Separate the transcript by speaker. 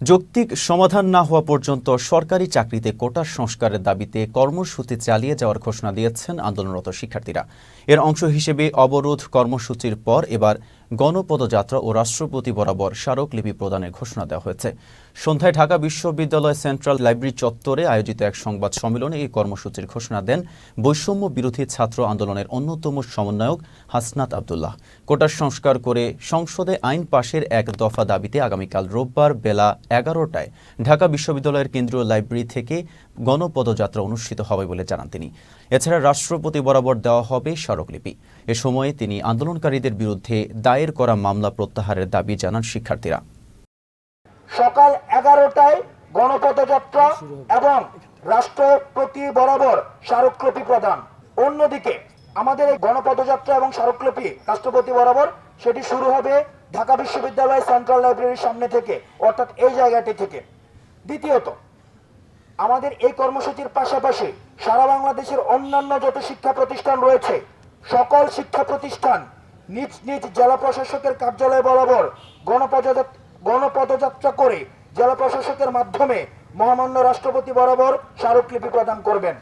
Speaker 1: যৌক্তিক সমাধান না হওয়া পর্যন্ত সরকারি চাকরিতে কোটা সংস্কারের দাবিতে কর্মসূচি চালিয়ে যাওয়ার ঘোষণা দিয়েছেন আন্দোলনরত শিক্ষার্থীরা। এর অংশ হিসেবে অবরোধ কর্মসূচির পর এবার গণপদযাত্রা ও রাষ্ট্রপতি বরাবর স্মারকলিপি প্রদানের ঘোষণা দেওয়া হয়েছে। সন্ধ্যায় ঢাকা বিশ্ববিদ্যালয় সেন্ট্রাল লাইব্রেরি চত্বরে আয়োজিত এক সংবাদ সম্মেলনে এই কর্মসূচির ঘোষণা দেন বৈষম্য বিরোধী ছাত্র আন্দোলনের অন্যতম সমন্বয়ক হাসনাত আবদুল্লাহ। কোটা সংস্কার করে সংসদে আইন পাশের এক দফা দাবিতে আগামীকাল রোববার বেলা এগারোটায় ঢাকা বিশ্ববিদ্যালয়ের কেন্দ্রীয় লাইব্রেরি থেকে গণপদযাত্রা অনুষ্ঠিত হবে বলে জানান তিনি। এছাড়া রাষ্ট্রপতি বরাবর দেওয়া হবে স্মারকলিপি। এ সময়ে তিনি আন্দোলনকারীদের বিরুদ্ধে দায়ের করা মামলা প্রত্যাহারের দাবি জানান শিক্ষার্থীরা।
Speaker 2: সকাল এগারোটায় গণপদযাত্রা এবং রাষ্ট্রপতি বরাবর স্মারকলিপি প্রদান। অন্যদিকে আমাদের এই গণপদযাত্রা এবং স্মারকলিপি রাষ্ট্রপতি বরাবর সেটি শুরু হবে ঢাকা বিশ্ববিদ্যালয় সেন্ট্রাল লাইব্রেরির সামনে থেকে, অর্থাৎ এই জায়গাটি থেকে। দ্বিতীয়ত, আমাদের এই কর্মসূচির পাশাপাশি সারা বাংলাদেশের অন্যান্য যত শিক্ষা প্রতিষ্ঠান রয়েছে, সকল শিক্ষা প্রতিষ্ঠান নিজ নিজ জেলা প্রশাসকের কার্যালয় বরাবর গণপদযাত্রা গণপদযাত্রা করে জেলা প্রশাসকের মাধ্যমে মহামান্য রাষ্ট্রপতি বরাবর স্মারকলিপি প্রদান করবেন।